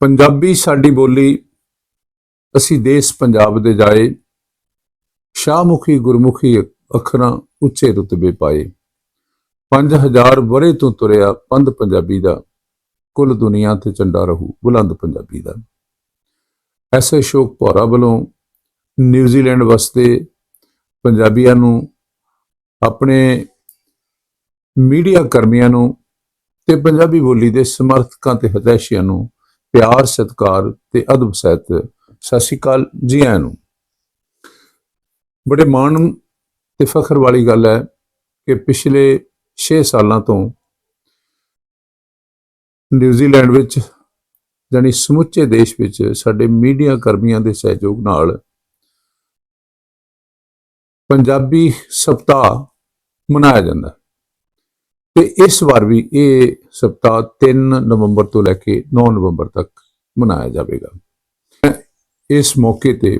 ਪੰਜਾਬੀ ਸਾਡੀ ਬੋਲੀ ਅਸੀਂ ਦੇਸ਼ ਪੰਜਾਬ ਦੇ ਜਾਏ, ਸ਼ਾਹਮੁਖੀ ਗੁਰਮੁਖੀ ਅੱਖਰਾਂ ਉੱਚੇ ਰੁਤਬੇ ਪਾਏ। 5000 ਵਰੇ ਤੋਂ ਤੁਰਿਆ ਪੰਧ ਪੰਜਾਬੀ ਦਾ, ਕੁੱਲ ਦੁਨੀਆ ਤੇ ਚੰਡਾ ਰਹੂ ਬੁਲੰਦ ਪੰਜਾਬੀ ਦਾ। ਐਸੇ ਸ਼ੋਕ ਭੌਰਾ ਵੱਲੋਂ ਨਿਊਜ਼ੀਲੈਂਡ ਵਸਦੇ ਪੰਜਾਬੀਆਂ ਨੂੰ ਆਪਣੇ ਮੀਡੀਆ ਕਰਮੀਆਂ ਨੂੰ ਤੇ ਪੰਜਾਬੀ ਬੋਲੀ ਦੇ ਸਮਰਥਕਾਂ ਤੇ ਹਤੈਸ਼ੀਆਂ ਨੂੰ ਪਿਆਰ, ਸਤਿਕਾਰ ਤੇ ਅਦਬ ਸਹਿਤ ਸਤਿ ਸ਼੍ਰੀ ਅਕਾਲ ਜੀ ਆਇਆਂ ਨੂੰ ਬੜੇ ਮਾਣ ਤੇ ਫਖਰ ਵਾਲੀ ਗੱਲ ਹੈ ਕਿ ਪਿਛਲੇ 6 ਸਾਲਾਂ ਤੋਂ ਨਿਊਜ਼ੀਲੈਂਡ ਵਿੱਚ ਜਾਨੀ ਸਮੁੱਚੇ ਦੇਸ਼ ਵਿੱਚ ਸਾਡੇ ਮੀਡੀਆ ਕਰਮੀਆਂ ਦੇ ਸਹਿਯੋਗ ਨਾਲ ਪੰਜਾਬੀ ਸਪਤਾਹ ਮਨਾਇਆ ਜਾਂਦਾ ਹੈ। ਤੇ ਇਸ ਵਾਰ ਵੀ ਇਹ ਸਪਤਾਹ 3 ਨਵੰਬਰ ਤੋਂ ਲੈ ਕੇ 9 ਨਵੰਬਰ ਤੱਕ ਮਨਾਇਆ ਜਾਵੇਗਾ। ਮੈਂ ਇਸ ਮੌਕੇ ਤੇ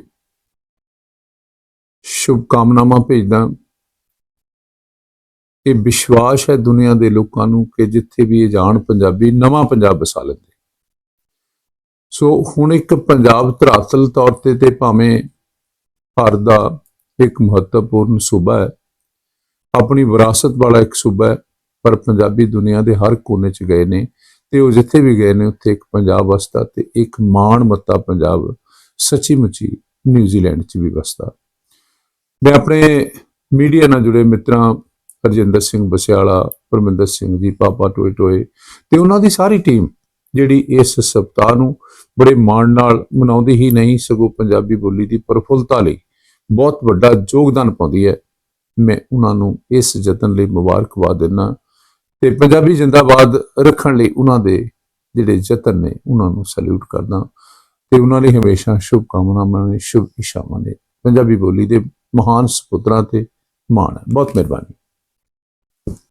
ਸ਼ੁਭ ਕਾਮਨਾਵਾਂ ਭੇਜਦਾ ਇਹ ਵਿਸ਼ਵਾਸ ਹੈ ਦੁਨੀਆ ਦੇ ਲੋਕਾਂ ਨੂੰ ਕਿ ਜਿੱਥੇ ਵੀ ਇਹ ਜਾਣ ਪੰਜਾਬੀ, ਨਵਾਂ ਪੰਜਾਬ ਵਸਾ ਲੈਂਦੇ। ਸੋ ਹੁਣ ਇੱਕ ਪੰਜਾਬ ਧਰਾਤਲ ਤੌਰ ਤੇ ਤੇ ਭਾਵੇਂ ਭਾਰਤ ਦਾ ਇੱਕ ਮਹੱਤਵਪੂਰਨ ਸੂਬਾ ਹੈ, ਆਪਣੀ ਵਿਰਾਸਤ ਵਾਲਾ ਇੱਕ ਸੂਬਾ ਹੈ ਪਰ ਪੰਜਾਬੀ ਦੁਨੀਆ ਦੇ ਹਰ ਕੋਨੇ 'ਚ ਗਏ ਨੇ ਤੇ ਉਹ ਜਿੱਥੇ ਵੀ ਗਏ ਨੇ, ਉੱਥੇ ਇੱਕ ਪੰਜਾਬ ਵਸਦਾ ਤੇ ਇੱਕ ਮਾਣ ਮੱਤਾ ਪੰਜਾਬ ਸੱਚੀ ਮੁੱਚੀ ਨਿਊਜ਼ੀਲੈਂਡ 'ਚ ਵੀ ਵਸਦਾ। ਮੈਂ ਆਪਣੇ ਮੀਡੀਆ ਨਾਲ ਜੁੜੇ ਮਿੱਤਰਾਂ ਹਰਜਿੰਦਰ ਸਿੰਘ ਬਸਿਆਲਾ, ਪਰਮਿੰਦਰ ਸਿੰਘ ਜੀ, ਪਾਪਾ ਟੋਏ ਟੋਏ ਤੇ ਉਹਨਾਂ ਦੀ ਸਾਰੀ ਟੀਮ ਜਿਹੜੀ ਇਸ ਸਪਤਾਹ ਨੂੰ ਬੜੇ ਮਾਣ ਨਾਲ ਮਨਾਉਂਦੀ ਹੀ ਨਹੀਂ, ਸਗੋਂ ਪੰਜਾਬੀ ਬੋਲੀ ਦੀ ਪ੍ਰਫੁੱਲਤਾ ਲਈ ਬਹੁਤ ਵੱਡਾ ਯੋਗਦਾਨ ਪਾਉਂਦੀ ਹੈ। ਮੈਂ ਉਹਨਾਂ ਨੂੰ ਇਸ ਯਤਨ ਲਈ ਮੁਬਾਰਕਬਾਦ ਦਿੰਦਾ ਤੇ ਪੰਜਾਬੀ ਜਿੰਦਾਬਾਦ ਰੱਖਣ ਲਈ ਉਹਨਾਂ ਦੇ ਜਿਹੜੇ ਯਤਨ ਨੇ, ਉਹਨਾਂ ਨੂੰ ਸੈਲੂਟ ਕਰਦਾ ਤੇ ਉਹਨਾਂ ਲਈ ਹਮੇਸ਼ਾ ਸ਼ੁਭ ਕਾਮਨਾਵਾਂ ਨੇ ਸ਼ੁਭ ਇਸ਼ਾਵਾਂ ਨੇ। ਪੰਜਾਬੀ ਬੋਲੀ ਦੇ ਮਹਾਨ ਸਪੁੱਤਰਾਂ ਤੇ ਮਾਣ ਹੈ। ਬਹੁਤ ਮਿਹਰਬਾਨੀ।